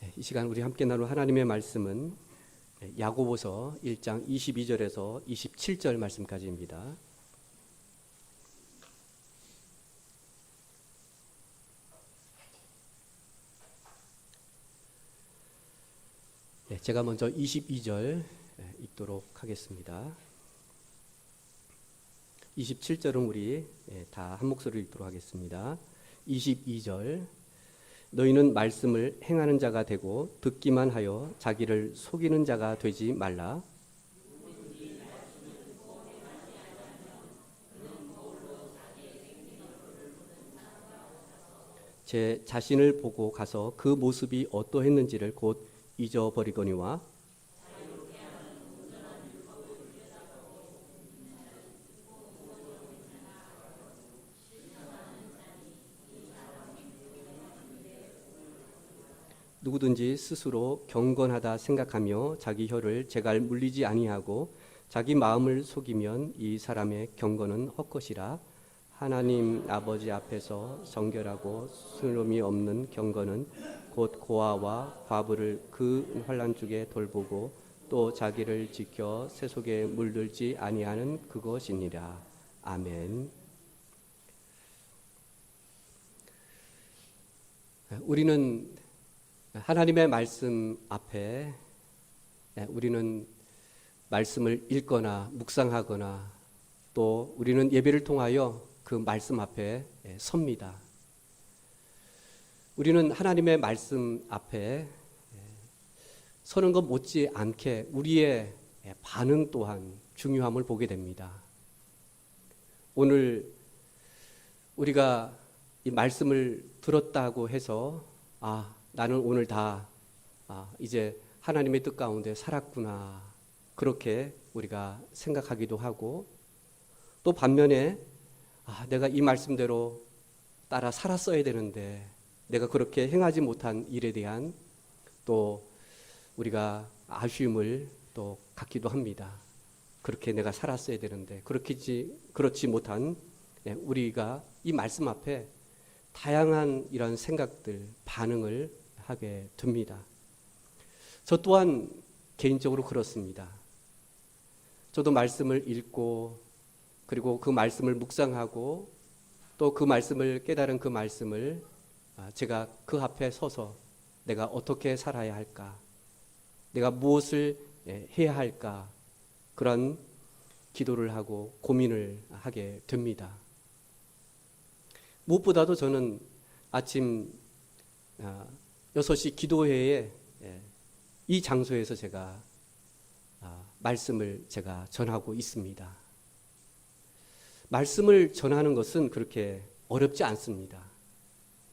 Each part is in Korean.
네, 이 시간 우리 함께 나눌 하나님의 말씀은 네, 야고보서 1장 22절에서 27절 말씀까지입니다. 네, 제가 먼저 22절 네, 읽도록 하겠습니다. 27절은 우리 네, 다한 목소리로 읽도록 하겠습니다. 22절 너희는 말씀을 행하는 자가 되고 듣기만 하여 자기를 속이는 자가 되지 말라. 제 자신을 보고 가서 그 모습이 어떠했는지를 곧 잊어버리거니와 누구든지 스스로 경건하다 생각하며 자기 혀를 제갈 물리지 아니하고 자기 마음을 속이면 이 사람의 경건은 헛것이라 하나님 아버지 앞에서 정결하고 순름이 없는 경건은 곧 고아와 과부를 그 환란 중에 돌보고 또 자기를 지켜 세속에 물들지 아니하는 그것이니라 아멘. 우리는 하나님의 말씀 앞에 우리는 말씀을 읽거나 묵상하거나 또 우리는 예배를 통하여 그 말씀 앞에 섭니다. 우리는 하나님의 말씀 앞에 서는 것 못지 않게 우리의 반응 또한 중요함을 보게 됩니다. 오늘 우리가 이 말씀을 들었다고 해서 아 나는 오늘 다 아, 이제 하나님의 뜻 가운데 살았구나 그렇게 우리가 생각하기도 하고 또 반면에 아, 내가 이 말씀대로 따라 살았어야 되는데 내가 그렇게 행하지 못한 일에 대한 또 우리가 아쉬움을 또 갖기도 합니다. 그렇게 내가 살았어야 되는데 그렇지 그렇지 못한 네, 우리가 이 말씀 앞에 다양한 이런 생각들 반응을 하게 됩니다. 저 또한 개인적으로 그렇습니다. 저도 말씀을 읽고 그리고 그 말씀을 묵상하고 또 그 말씀을 깨달은 그 말씀을 아, 제가 그 앞에 서서 내가 어떻게 살아야 할까? 내가 무엇을 예, 해야 할까? 그런 기도를 하고 고민을 하게 됩니다. 무엇보다도 저는 아침 6시 아, 기도회에 예, 이 장소에서 제가 아, 말씀을 제가 전하고 있습니다. 말씀을 전하는 것은 그렇게 어렵지 않습니다.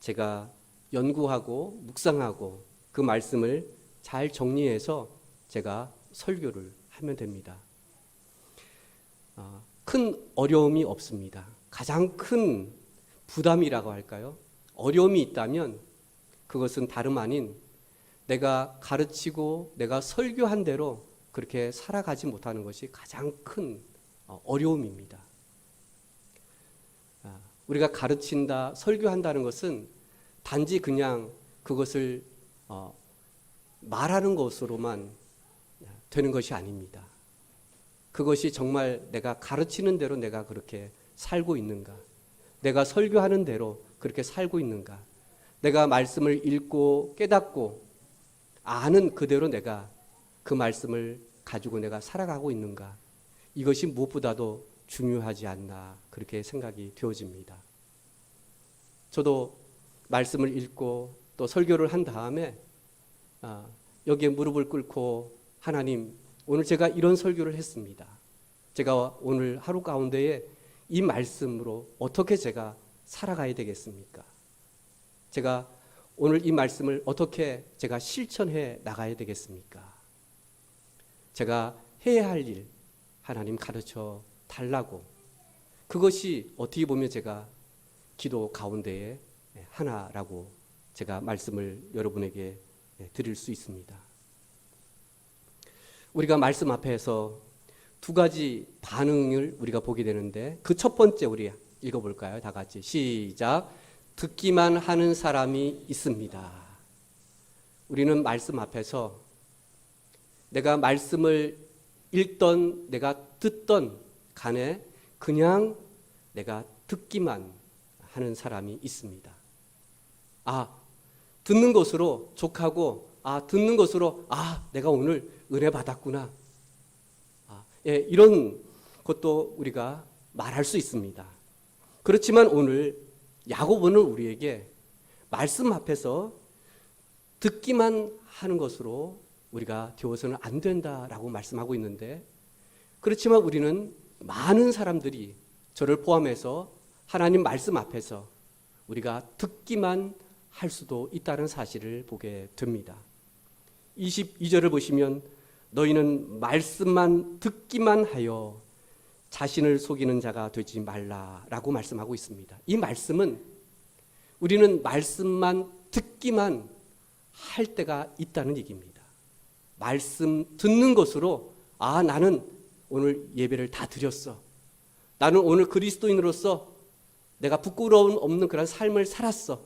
제가 연구하고 묵상하고 그 말씀을 잘 정리해서 제가 설교를 하면 됩니다. 아, 큰 어려움이 없습니다. 가장 큰 부담이라고 할까요? 어려움이 있다면 그것은 다름 아닌 내가 가르치고 내가 설교한 대로 그렇게 살아가지 못하는 것이 가장 큰 어, 어려움입니다. 아, 우리가 가르친다, 설교한다는 것은 단지 그냥 그것을 어, 말하는 것으로만 되는 것이 아닙니다. 그것이 정말 내가 가르치는 대로 내가 그렇게 살고 있는가? 내가 설교하는 대로 그렇게 살고 있는가? 내가 말씀을 읽고 깨닫고 아는 그대로 내가 그 말씀을 가지고 내가 살아가고 있는가? 이것이 무엇보다도 중요하지 않나 그렇게 생각이 되어집니다. 저도 말씀을 읽고 또 설교를 한 다음에 아, 여기에 무릎을 꿇고 하나님 오늘 제가 이런 설교를 했습니다. 제가 오늘 하루 가운데에 이 말씀으로 어떻게 제가 살아가야 되겠습니까? 제가 오늘 이 말씀을 어떻게 제가 실천해 나가야 되겠습니까? 제가 해야 할 일 하나님 가르쳐 달라고 그것이 어떻게 보면 제가 기도 가운데에 하나라고 제가 말씀을 여러분에게 드릴 수 있습니다. 우리가 말씀 앞에서 두 가지 반응을 우리가 보게 되는데 그 첫 번째 우리 읽어볼까요? 다 같이 시작. 듣기만 하는 사람이 있습니다. 우리는 말씀 앞에서 내가 말씀을 읽던 내가 듣던 간에 그냥 내가 듣기만 하는 사람이 있습니다. 아, 듣는 것으로 족하고 아, 듣는 것으로 아, 내가 오늘 은혜 받았구나. 아, 예, 이런 것도 우리가 말할 수 있습니다. 그렇지만 오늘 야고보는 우리에게 말씀 앞에서 듣기만 하는 것으로 우리가 되어서는 안 된다라고 말씀하고 있는데 그렇지만 우리는 많은 사람들이 저를 포함해서 하나님 말씀 앞에서 우리가 듣기만 할 수도 있다는 사실을 보게 됩니다. 22절을 보시면 너희는 말씀만 듣기만 하여 자신을 속이는 자가 되지 말라라고 말씀하고 있습니다. 이 말씀은 우리는 말씀만 듣기만 할 때가 있다는 얘기입니다. 말씀 듣는 것으로 아 나는 오늘 예배를 다 드렸어. 나는 오늘 그리스도인으로서 내가 부끄러움 없는 그런 삶을 살았어.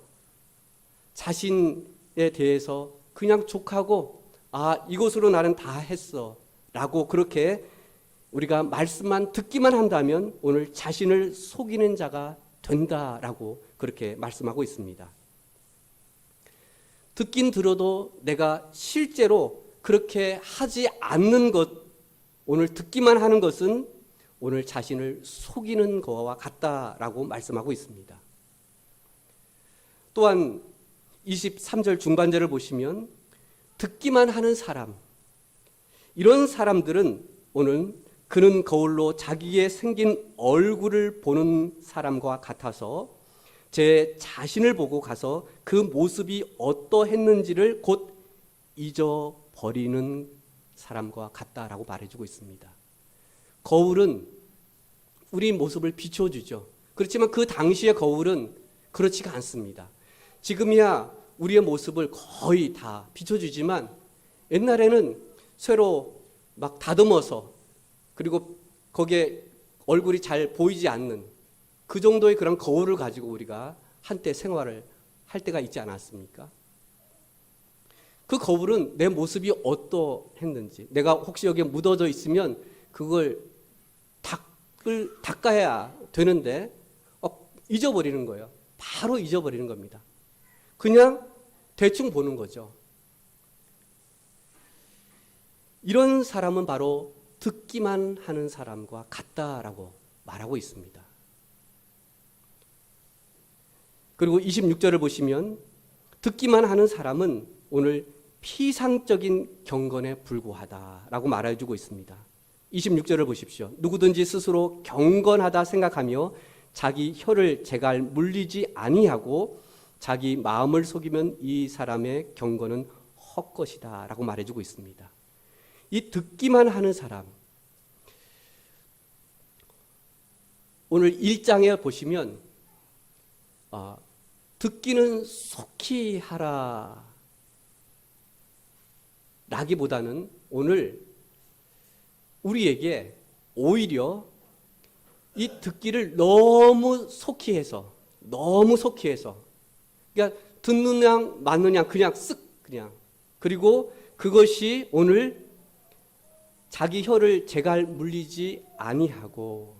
자신에 대해서 그냥 족하고 아 이것으로 나는 다 했어. 라고 그렇게 우리가 말씀만 듣기만 한다면 오늘 자신을 속이는 자가 된다라고 그렇게 말씀하고 있습니다. 듣긴 들어도 내가 실제로 그렇게 하지 않는 것, 오늘 듣기만 하는 것은 오늘 자신을 속이는 거와 같다라고 말씀하고 있습니다. 또한 23절 중반절을 보시면 듣기만 하는 사람, 이런 사람들은 오늘 그는 거울로 자기의 생긴 얼굴을 보는 사람과 같아서 제 자신을 보고 가서 그 모습이 어떠했는지를 곧 잊어버리는 사람과 같다라고 말해주고 있습니다. 거울은 우리 모습을 비춰주죠. 그렇지만 그 당시의 거울은 그렇지가 않습니다. 지금이야 우리의 모습을 거의 다 비춰주지만 옛날에는 쇠로 막 다듬어서 그리고 거기에 얼굴이 잘 보이지 않는 그 정도의 그런 거울을 가지고 우리가 한때 생활을 할 때가 있지 않았습니까? 그 거울은 내 모습이 어떠했는지, 내가 혹시 여기에 묻어져 있으면 그걸 닦을, 닦아야 되는데, 어, 잊어버리는 거예요. 바로 잊어버리는 겁니다. 그냥 대충 보는 거죠. 이런 사람은 바로 듣기만 하는 사람과 같다라고 말하고 있습니다. 그리고 26절을 보시면 듣기만 하는 사람은 오늘 피상적인 경건에 불구하다라고 말해주고 있습니다. 26절을 보십시오. 누구든지 스스로 경건하다 생각하며 자기 혀를 제갈 물리지 아니하고 자기 마음을 속이면 이 사람의 경건은 헛것이다라고 말해주고 있습니다. 이 듣기만 하는 사람. 오늘 1장에 보시면 어, 듣기는 속히 하라 라기보다는 오늘 우리에게 오히려 이 듣기를 너무 속히 해서 너무 속히 해서 그러니까 맞는 양 그냥 쓱 그냥 그리고 그것이 오늘 자기 혀를 제갈 물리지 아니하고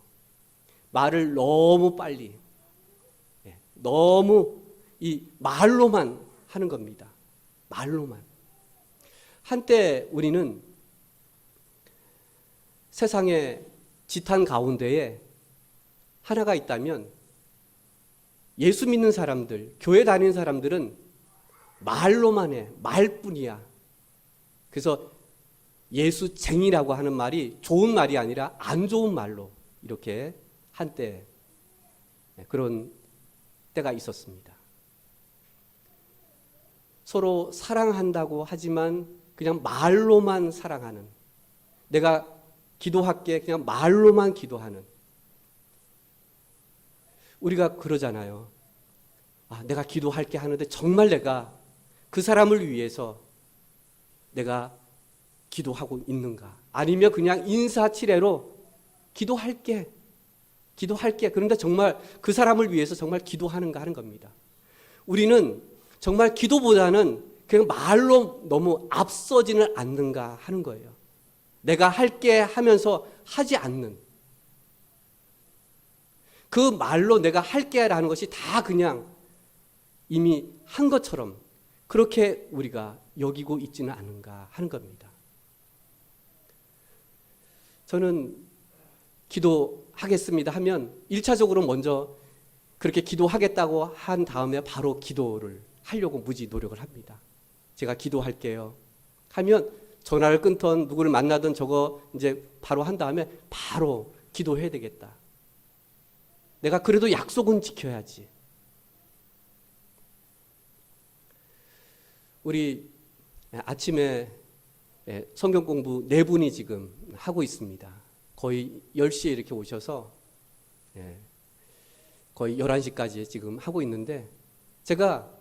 말을 너무 빨리 예, 너무 이 말로만 하는 겁니다. 말로만. 한때 우리는 세상의 지탄 가운데에 하나가 있다면 예수 믿는 사람들, 교회 다니는 사람들은 말로만 해. 말뿐이야. 그래서 예수쟁이라고 하는 말이 좋은 말이 아니라 안 좋은 말로 이렇게 한때 그런 때가 있었습니다. 서로 사랑한다고 하지만 그냥 말로만 사랑하는 내가 기도할게 그냥 말로만 기도하는 우리가 그러잖아요. 아, 내가 기도할게 하는데 정말 내가 그 사람을 위해서 내가 기도하고 있는가? 아니면 그냥 인사치레로 기도할게. 기도할게. 그런데 정말 그 사람을 위해서 정말 기도하는가 하는 겁니다. 우리는 정말 기도보다는 그냥 말로 너무 앞서지는 않는가 하는 거예요. 내가 할게 하면서 하지 않는. 그 말로 내가 할게라는 것이 다 그냥 이미 한 것처럼 그렇게 우리가 여기고 있지는 않은가 하는 겁니다. 저는 기도하겠습니다 하면 1차적으로 먼저 그렇게 기도하겠다고 한 다음에 바로 기도를 하려고 무지 노력을 합니다. 제가 기도할게요. 하면 전화를 끊던 누구를 만나든 저거 이제 바로 한 다음에 바로 기도해야 되겠다. 내가 그래도 약속은 지켜야지. 우리 아침에 성경 공부 네 분이 지금 하고 있습니다. 거의 10시에 이렇게 오셔서 예, 거의 11시까지 지금 하고 있는데 제가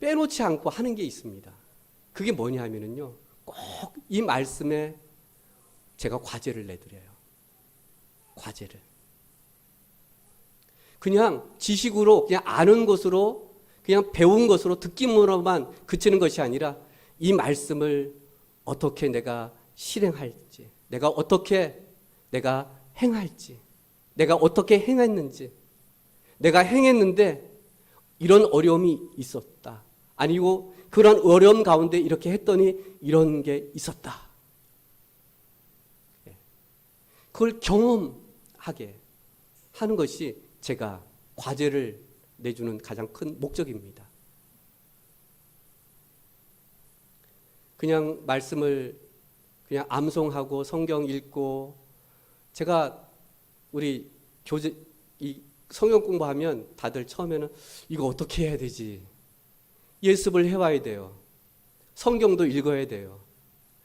빼놓지 않고 하는 게 있습니다. 그게 뭐냐 하면은요. 꼭 이 말씀에 제가 과제를 내드려요. 과제를. 그냥 지식으로 그냥 아는 것으로 그냥 배운 것으로 듣기으로만 그치는 것이 아니라 이 말씀을 어떻게 내가 실행할지, 내가 어떻게 내가 행할지, 내가 어떻게 행했는지, 내가 행했는데 이런 어려움이 있었다. 아니고 그런 어려움 가운데 이렇게 했더니 이런 게 있었다. 예. 그걸 경험하게 하는 것이 제가 과제를 내주는 가장 큰 목적입니다. 그냥 말씀을 그냥 암송하고 성경 읽고 제가 우리 교재 이 성경 공부하면 다들 처음에는 이거 어떻게 해야 되지? 예습을 해와야 돼요. 성경도 읽어야 돼요.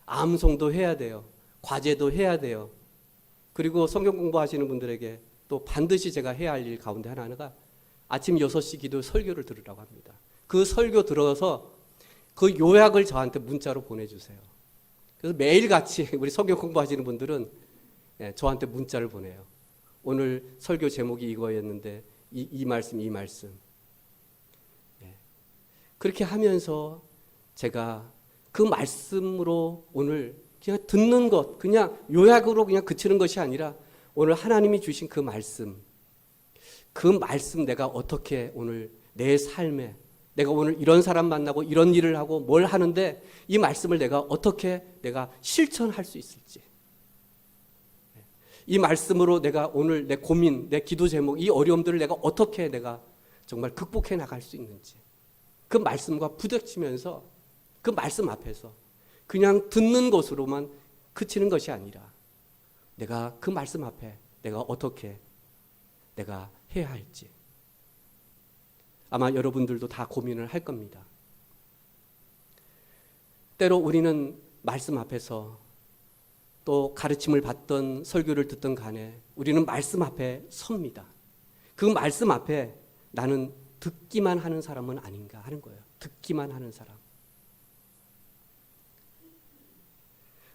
암송도 해야 돼요. 과제도 해야 돼요. 그리고 성경 공부하시는 분들에게 또 반드시 제가 해야 할 일 가운데 하나가 아침 6시 기도 설교를 들으라고 합니다. 그 설교 들어서 그 요약을 저한테 문자로 보내주세요. 그래서 매일 같이 우리 성경 공부하시는 분들은 예, 저한테 문자를 보내요. 오늘 설교 제목이 이거였는데 이, 이 말씀 이 말씀 예. 그렇게 하면서 제가 그 말씀으로 오늘 그냥 듣는 것 그냥 요약으로 그냥 그치는 것이 아니라 오늘 하나님이 주신 그 말씀 그 말씀 내가 어떻게 오늘 내 삶에 내가 오늘 이런 사람 만나고 이런 일을 하고 뭘 하는데 이 말씀을 내가 어떻게 내가 실천할 수 있을지. 이 말씀으로 내가 오늘 내 고민, 내 기도 제목, 이 어려움들을 내가 어떻게 내가 정말 극복해 나갈 수 있는지. 그 말씀과 부딪히면서 그 말씀 앞에서 그냥 듣는 것으로만 그치는 것이 아니라 내가 그 말씀 앞에 내가 어떻게 내가 해야 할지 아마 여러분들도 다 고민을 할 겁니다. 때로 우리는 말씀 앞에서 또 가르침을 받던 설교를 듣던 간에 우리는 말씀 앞에 섭니다. 그 말씀 앞에 나는 듣기만 하는 사람은 아닌가 하는 거예요. 듣기만 하는 사람.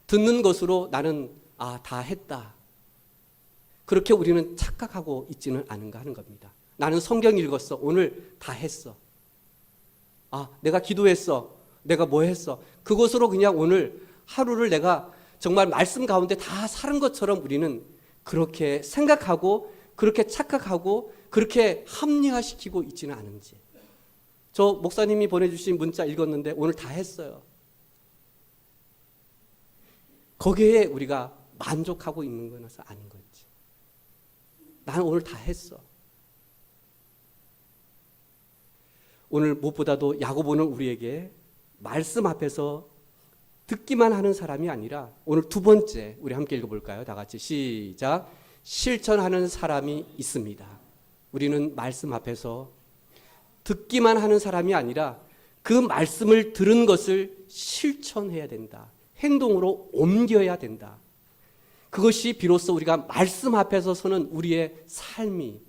듣는 것으로 나는 아, 다 했다. 그렇게 우리는 착각하고 있지는 않은가 하는 겁니다. 나는 성경 읽었어. 오늘 다 했어. 아, 내가 기도했어. 내가 뭐 했어. 그것으로 그냥 오늘 하루를 내가 정말 말씀 가운데 다 사는 것처럼 우리는 그렇게 생각하고 그렇게 착각하고 그렇게 합리화시키고 있지는 않은지. 저 목사님이 보내주신 문자 읽었는데 오늘 다 했어요. 거기에 우리가 만족하고 있는 것은 아닌 건지. 나는 오늘 다 했어. 오늘 무엇보다도 야고보는 우리에게 말씀 앞에서 듣기만 하는 사람이 아니라 오늘 두 번째 우리 함께 읽어볼까요? 다 같이 시작. 실천하는 사람이 있습니다. 우리는 말씀 앞에서 듣기만 하는 사람이 아니라 그 말씀을 들은 것을 실천해야 된다. 행동으로 옮겨야 된다. 그것이 비로소 우리가 말씀 앞에서 서는 우리의 삶이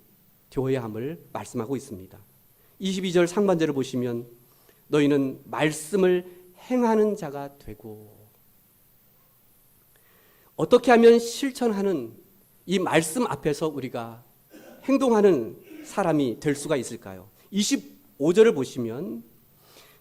되어야 함을 말씀하고 있습니다. 22절 상반절을 보시면 너희는 말씀을 행하는 자가 되고 어떻게 하면 실천하는 이 말씀 앞에서 우리가 행동하는 사람이 될 수가 있을까요? 25절을 보시면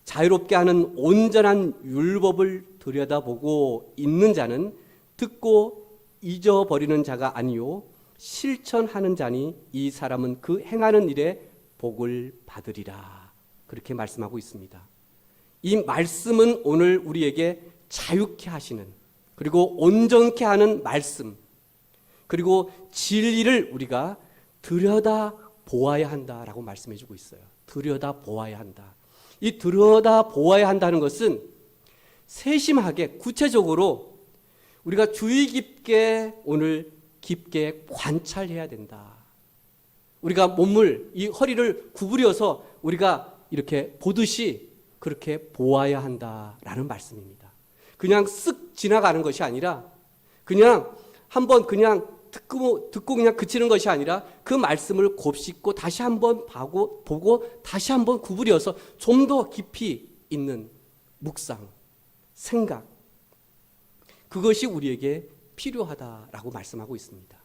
자유롭게 하는 온전한 율법을 들여다보고 있는 자는 듣고 잊어버리는 자가 아니요 실천하는 자니 이 사람은 그 행하는 일에 복을 받으리라. 그렇게 말씀하고 있습니다. 이 말씀은 오늘 우리에게 자유케 하시는 그리고 온전케 하는 말씀 그리고 진리를 우리가 들여다 보아야 한다라고 말씀해 주고 있어요. 들여다 보아야 한다. 이 들여다 보아야 한다는 것은 세심하게 구체적으로 우리가 주의 깊게 오늘 깊게 관찰해야 된다. 우리가 몸을 이 허리를 구부려서 우리가 이렇게 보듯이 그렇게 보아야 한다라는 말씀입니다. 그냥 쓱 지나가는 것이 아니라 그냥 한번 그냥 듣고 듣고 그냥 그치는 것이 아니라 그 말씀을 곱씹고 다시 한번 보고 보고 다시 한번 구부려서 좀 더 깊이 있는 묵상, 생각 그것이 우리에게 필요하다라고 말씀하고 있습니다.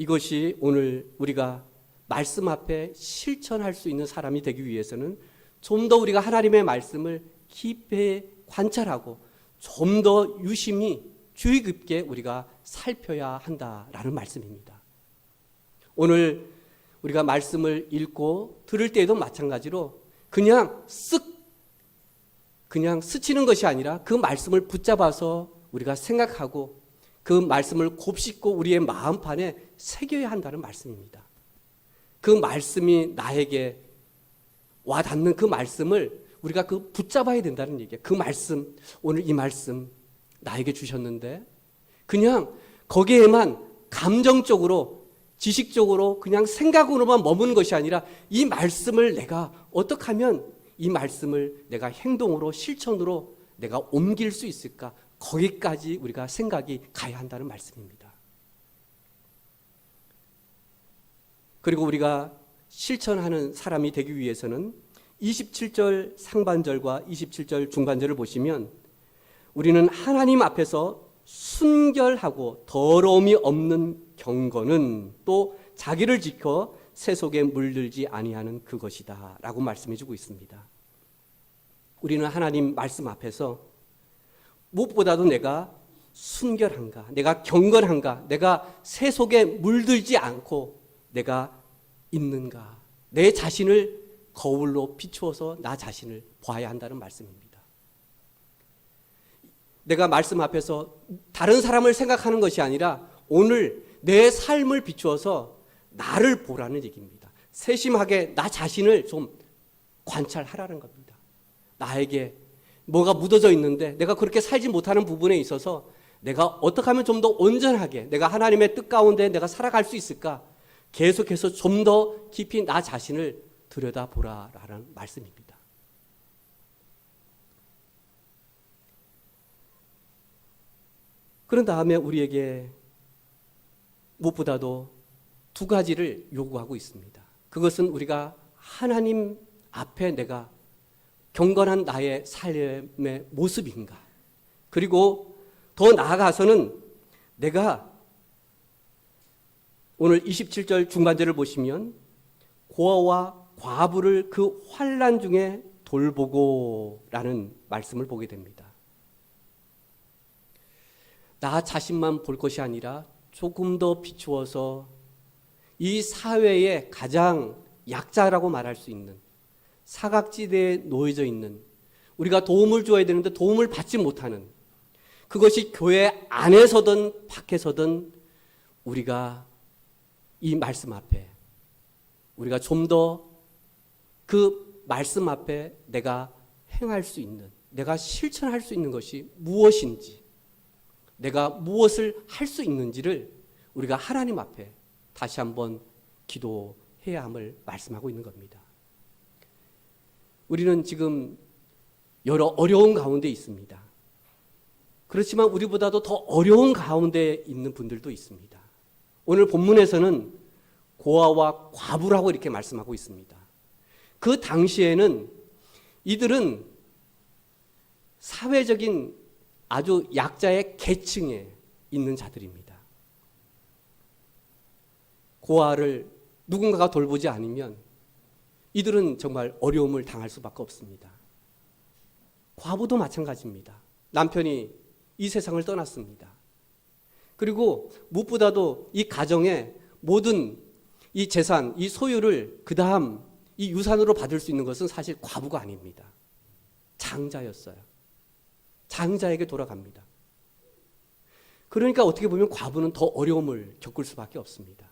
이것이 오늘 우리가 말씀 앞에 실천할 수 있는 사람이 되기 위해서는 좀 더 우리가 하나님의 말씀을 깊이 관찰하고 좀 더 유심히 주의 깊게 우리가 살펴야 한다라는 말씀입니다. 오늘 우리가 말씀을 읽고 들을 때에도 마찬가지로 그냥 쓱 그냥 스치는 것이 아니라 그 말씀을 붙잡아서 우리가 생각하고 그 말씀을 곱씹고 우리의 마음판에 새겨야 한다는 말씀입니다. 그 말씀이 나에게 와 닿는 그 말씀을 우리가 그 붙잡아야 된다는 얘기예요. 그 말씀, 오늘 이 말씀 나에게 주셨는데 그냥 거기에만 감정적으로 지식적으로 그냥 생각으로만 머무는 것이 아니라 이 말씀을 내가 어떻게 하면 이 말씀을 내가 행동으로 실천으로 내가 옮길 수 있을까? 거기까지 우리가 생각이 가야 한다는 말씀입니다. 그리고 우리가 실천하는 사람이 되기 위해서는 27절 상반절과 27절 중반절을 보시면 우리는 하나님 앞에서 순결하고 더러움이 없는 경건은 또 자기를 지켜 세속에 물들지 아니하는 그것이다라고 말씀해 주고 있습니다. 우리는 하나님 말씀 앞에서 무엇보다도 내가 순결한가, 내가 경건한가, 내가 세속에 물들지 않고 내가 있는가, 내 자신을 거울로 비추어서 나 자신을 봐야 한다는 말씀입니다. 내가 말씀 앞에서 다른 사람을 생각하는 것이 아니라 오늘 내 삶을 비추어서 나를 보라는 얘기입니다. 세심하게 나 자신을 좀 관찰하라는 겁니다. 나에게 뭐가 묻어져 있는데 내가 그렇게 살지 못하는 부분에 있어서 내가 어떻게 하면 좀 더 온전하게 내가 하나님의 뜻 가운데 내가 살아갈 수 있을까? 계속해서 좀 더 깊이 나 자신을 들여다보라라는 말씀입니다. 그런 다음에 우리에게 무엇보다도 두 가지를 요구하고 있습니다. 그것은 우리가 하나님 앞에 내가 경건한 나의 삶의 모습인가. 그리고 더 나아가서는 내가 오늘 27절 중반절을 보시면 고아와 과부를 그 환란 중에 돌보고라는 말씀을 보게 됩니다. 나 자신만 볼 것이 아니라 조금 더 비추어서 이 사회의 가장 약자라고 말할 수 있는 사각지대에 놓여져 있는 우리가 도움을 줘야 되는데 도움을 받지 못하는 그것이 교회 안에서든 밖에서든 우리가 이 말씀 앞에 우리가 좀 더 그 말씀 앞에 내가 행할 수 있는 내가 실천할 수 있는 것이 무엇인지 내가 무엇을 할 수 있는지를 우리가 하나님 앞에 다시 한번 기도해야 함을 말씀하고 있는 겁니다. 우리는 지금 여러 어려운 가운데 있습니다. 그렇지만 우리보다도 더 어려운 가운데 있는 분들도 있습니다. 오늘 본문에서는 고아와 과부라고 이렇게 말씀하고 있습니다. 그 당시에는 이들은 사회적인 아주 약자의 계층에 있는 자들입니다. 고아를 누군가가 돌보지 않으면 이들은 정말 어려움을 당할 수밖에 없습니다. 과부도 마찬가지입니다. 남편이 이 세상을 떠났습니다. 그리고 무엇보다도 이 가정의 모든 이 재산, 이 소유를 그 다음 이 유산으로 받을 수 있는 것은 사실 과부가 아닙니다. 장자였어요. 장자에게 돌아갑니다. 그러니까 어떻게 보면 과부는 더 어려움을 겪을 수밖에 없습니다.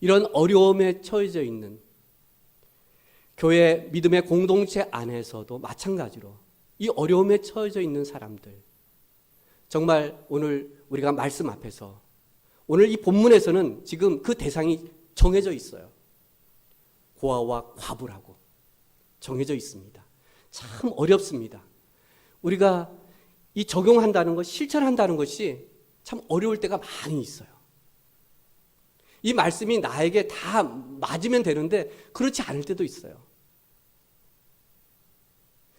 이런 어려움에 처해져 있는 교회 믿음의 공동체 안에서도 마찬가지로 이 어려움에 처해져 있는 사람들 정말 오늘 우리가 말씀 앞에서 오늘 이 본문에서는 지금 그 대상이 정해져 있어요. 고아와 과부라고 정해져 있습니다. 참 어렵습니다. 우리가 이 적용한다는 것, 실천한다는 것이 참 어려울 때가 많이 있어요. 이 말씀이 나에게 다 맞으면 되는데 그렇지 않을 때도 있어요.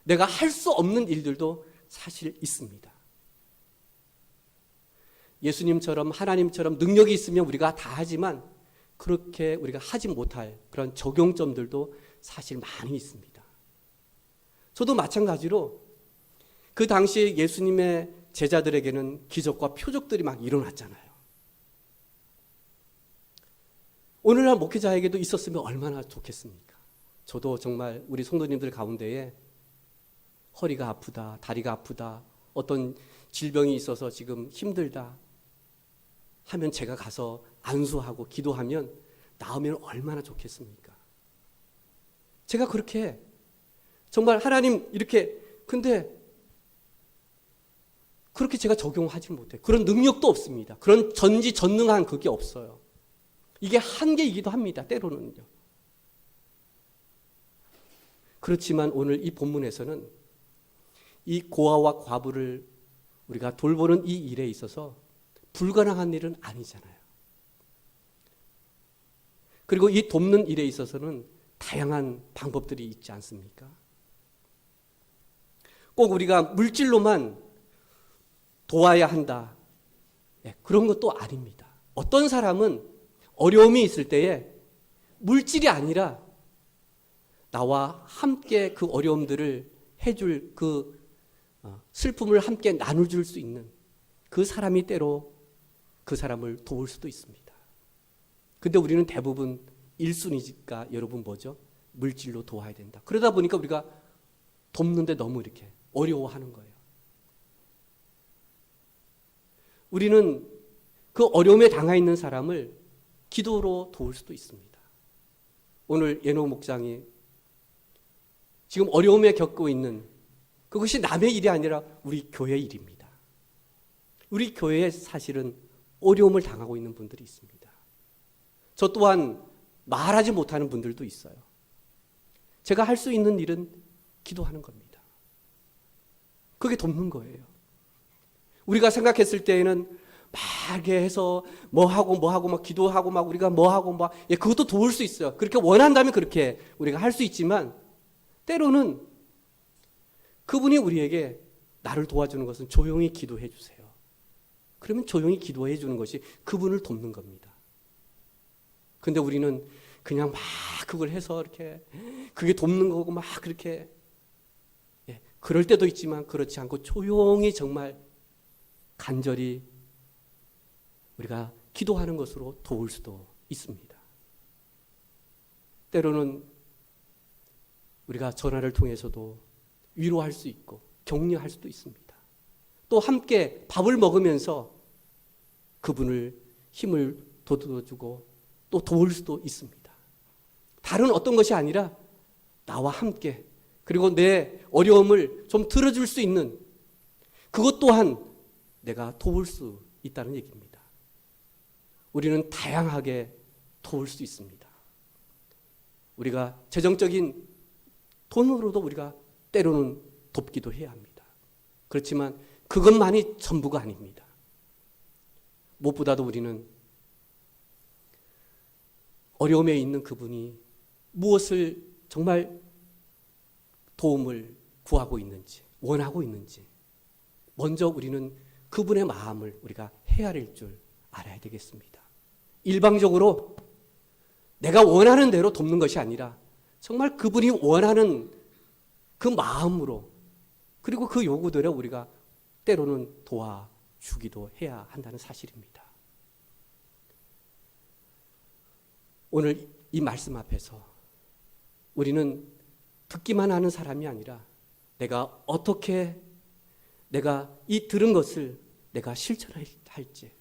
내가 할 수 없는 일들도 사실 있습니다. 예수님처럼 하나님처럼 능력이 있으면 우리가 다 하지만 그렇게 우리가 하지 못할 그런 적용점들도 사실 많이 있습니다. 저도 마찬가지로 그 당시 예수님의 제자들에게는 기적과 표적들이 막 일어났잖아요. 오늘날 목회자에게도 있었으면 얼마나 좋겠습니까? 저도 정말 우리 성도님들 가운데에 허리가 아프다, 다리가 아프다, 어떤 질병이 있어서 지금 힘들다 하면 제가 가서 안수하고 기도하면 나으면 얼마나 좋겠습니까? 제가 그렇게 정말 하나님 이렇게 근데 그렇게 제가 적용하지 못해. 그런 능력도 없습니다. 그런 전지전능한 그게 없어요. 이게 한계이기도 합니다. 때로는요. 그렇지만 오늘 이 본문에서는 이 고아와 과부를 우리가 돌보는 이 일에 있어서 불가능한 일은 아니잖아요. 그리고 이 돕는 일에 있어서는 다양한 방법들이 있지 않습니까? 꼭 우리가 물질로만 도와야 한다. 네, 그런 것도 아닙니다. 어떤 사람은 어려움이 있을 때에 물질이 아니라 나와 함께 그 어려움들을 해줄 그 어, 슬픔을 함께 나눠줄 수 있는 그 사람이 때로 그 사람을 도울 수도 있습니다. 근데 우리는 대부분 1순위니까 여러분 뭐죠? 물질로 도와야 된다. 그러다 보니까 우리가 돕는데 너무 이렇게 어려워하는 거예요. 우리는 그 어려움에 당해 있는 사람을 기도로 도울 수도 있습니다. 오늘 예노 목장이 지금 어려움에 겪고 있는 그것이 남의 일이 아니라 우리 교회 일입니다. 우리 교회에 사실은 어려움을 당하고 있는 분들이 있습니다. 저 또한 말하지 못하는 분들도 있어요. 제가 할 수 있는 일은 기도하는 겁니다. 그게 돕는 거예요. 우리가 생각했을 때에는 막 이렇게 해서 뭐 하고 뭐 하고 막 기도하고 막 우리가 뭐 하고 막 예, 그것도 도울 수 있어요. 그렇게 원한다면 그렇게 우리가 할 수 있지만 때로는 그분이 우리에게 나를 도와주는 것은 조용히 기도해 주세요. 그러면 조용히 기도해 주는 것이 그분을 돕는 겁니다. 근데 우리는 그냥 막 그걸 해서 이렇게 그게 돕는 거고 막 그렇게 예, 그럴 때도 있지만 그렇지 않고 조용히 정말 간절히 우리가 기도하는 것으로 도울 수도 있습니다. 때로는 우리가 전화를 통해서도 위로할 수 있고 격려할 수도 있습니다. 또 함께 밥을 먹으면서 그분을 힘을 돋워주고 또 도울 수도 있습니다. 다른 어떤 것이 아니라 나와 함께 그리고 내 어려움을 좀 들어줄 수 있는 그것 또한 내가 도울 수 있다는 얘기입니다. 우리는 다양하게 도울 수 있습니다. 우리가 재정적인 돈으로도 우리가 때로는 돕기도 해야 합니다. 그렇지만 그것만이 전부가 아닙니다. 무엇보다도 우리는 어려움에 있는 그분이 무엇을 정말 도움을 구하고 있는지, 원하고 있는지, 먼저 우리는 그분의 마음을 우리가 헤아릴 줄 알아야 되겠습니다. 일방적으로 내가 원하는 대로 돕는 것이 아니라 정말 그분이 원하는 그 마음으로 그리고 그 요구대로 우리가 때로는 도와주기도 해야 한다는 사실입니다. 오늘 이 말씀 앞에서 우리는 듣기만 하는 사람이 아니라 내가 어떻게 내가 이 들은 것을 내가 실천할지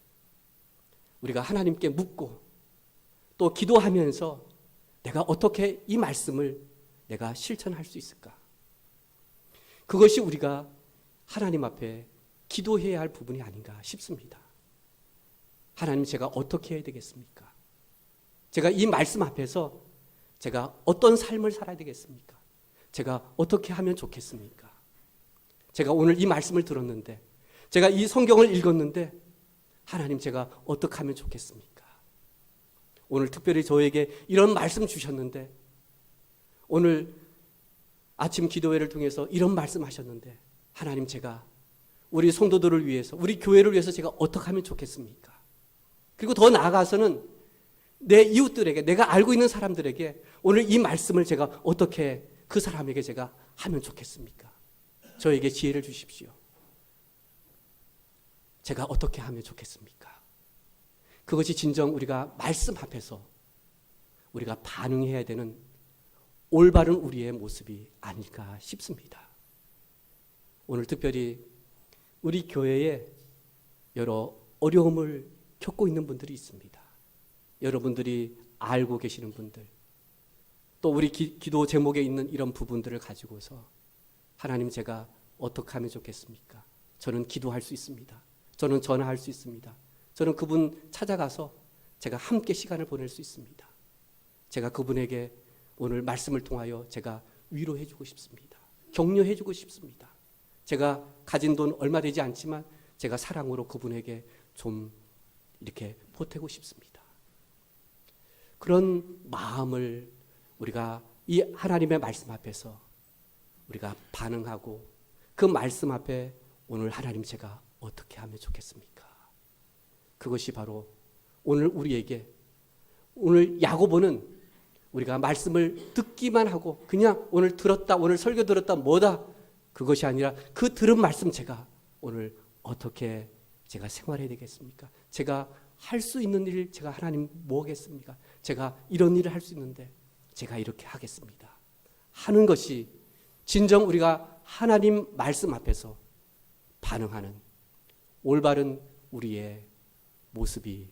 우리가 하나님께 묻고 또 기도하면서 내가 어떻게 이 말씀을 내가 실천할 수 있을까? 그것이 우리가 하나님 앞에 기도해야 할 부분이 아닌가 싶습니다. 하나님 제가 어떻게 해야 되겠습니까? 제가 이 말씀 앞에서 제가 어떤 삶을 살아야 되겠습니까? 제가 어떻게 하면 좋겠습니까? 제가 오늘 이 말씀을 들었는데, 제가 이 성경을 읽었는데, 하나님 제가 어떻게 하면 좋겠습니까? 오늘 특별히 저에게 이런 말씀 주셨는데, 오늘 아침 기도회를 통해서 이런 말씀 하셨는데, 하나님 제가 우리 성도들을 위해서, 우리 교회를 위해서 제가 어떻게 하면 좋겠습니까? 그리고 더 나아가서는 내 이웃들에게, 내가 알고 있는 사람들에게 오늘 이 말씀을 제가 어떻게 그 사람에게 제가 하면 좋겠습니까? 저에게 지혜를 주십시오. 제가 어떻게 하면 좋겠습니까? 그것이 진정 우리가 말씀 앞에서 우리가 반응해야 되는 올바른 우리의 모습이 아닐까 싶습니다. 오늘 특별히 우리 교회에 여러 어려움을 겪고 있는 분들이 있습니다. 여러분들이 알고 계시는 분들, 또 우리 기, 도 제목에 있는 이런 부분들을 가지고서 하나님 제가 어떻게 하면 좋겠습니까? 저는 기도할 수 있습니다. 저는 전화할 수 있습니다. 저는 그분 찾아가서 제가 함께 시간을 보낼 수 있습니다. 제가 그분에게 오늘 말씀을 통하여 제가 위로해 주고 싶습니다. 격려해 주고 싶습니다. 제가 가진 돈 얼마 되지 않지만 제가 사랑으로 그분에게 좀 이렇게 보태고 싶습니다. 그런 마음을 우리가 이 하나님의 말씀 앞에서 우리가 반응하고 그 말씀 앞에 오늘 하나님 제가 어떻게 하면 좋겠습니까? 그것이 바로 오늘 우리에게 오늘 야고보는 우리가 말씀을 듣기만 하고 그냥 오늘 들었다 오늘 설교 들었다 뭐다 그것이 아니라 그 들은 말씀 제가 오늘 어떻게 제가 생활해야 되겠습니까? 제가 할 수 있는 일 제가 하나님 뭐겠습니까? 제가 이런 일을 할 수 있는데 제가 이렇게 하겠습니다. 하는 것이 진정 우리가 하나님 말씀 앞에서 반응하는 올바른 우리의 모습이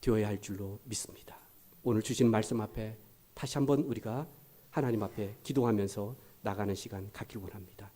되어야 할 줄로 믿습니다. 오늘 주신 말씀 앞에 다시 한번 우리가 하나님 앞에 기도하면서 나가는 시간 갖길 원합니다.